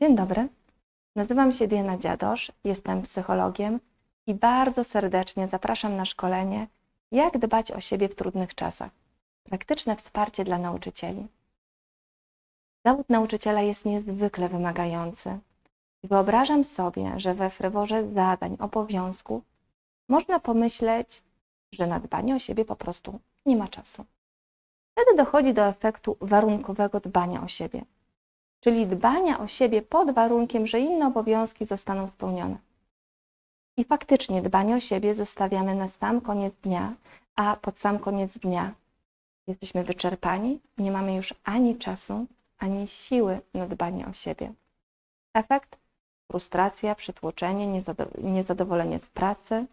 Dzień dobry. Nazywam się Diana Dziadosz, jestem psychologiem i bardzo serdecznie zapraszam na szkolenie Jak dbać o siebie w trudnych czasach. Praktyczne wsparcie dla nauczycieli. Zawód nauczyciela jest niezwykle wymagający. Wyobrażam sobie, że we fryworze zadań, obowiązków można pomyśleć, że na dbanie o siebie po prostu nie ma czasu. Wtedy dochodzi do efektu warunkowego dbania o siebie czyli dbania o siebie pod warunkiem, że inne obowiązki zostaną spełnione. I faktycznie dbanie o siebie zostawiamy na sam koniec dnia, a pod sam koniec dnia jesteśmy wyczerpani, nie mamy już ani czasu, ani siły na dbanie o siebie. Efekt? Frustracja, przytłoczenie, niezado- niezadowolenie z pracy,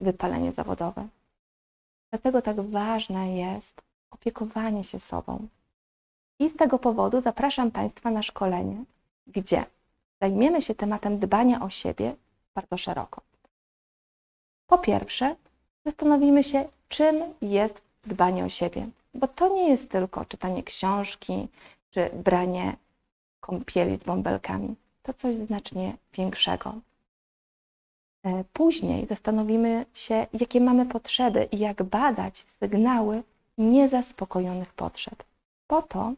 wypalenie zawodowe. Dlatego tak ważne jest opiekowanie się sobą, i z tego powodu zapraszam Państwa na szkolenie, gdzie zajmiemy się tematem dbania o siebie bardzo szeroko. Po pierwsze, zastanowimy się, czym jest dbanie o siebie, bo to nie jest tylko czytanie książki czy branie kąpieli z bąbelkami. To coś znacznie większego. E, Później zastanowimy się, jakie mamy potrzeby i jak badać sygnały niezaspokojonych potrzeb. Po to,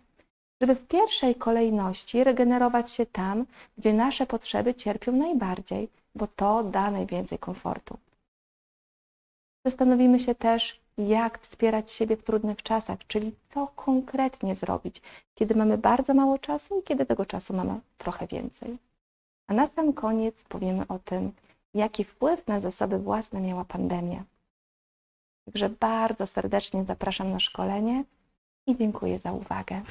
żeby w pierwszej kolejności regenerować się tam, gdzie nasze potrzeby cierpią najbardziej, bo to da najwięcej komfortu. Zastanowimy się też, jak wspierać siebie w trudnych czasach, czyli co konkretnie zrobić, kiedy mamy bardzo mało czasu i kiedy tego czasu mamy trochę więcej. A na sam koniec powiemy o tym, jaki wpływ na zasoby własne miała pandemia. Także bardzo serdecznie zapraszam na szkolenie i dziękuję za uwagę.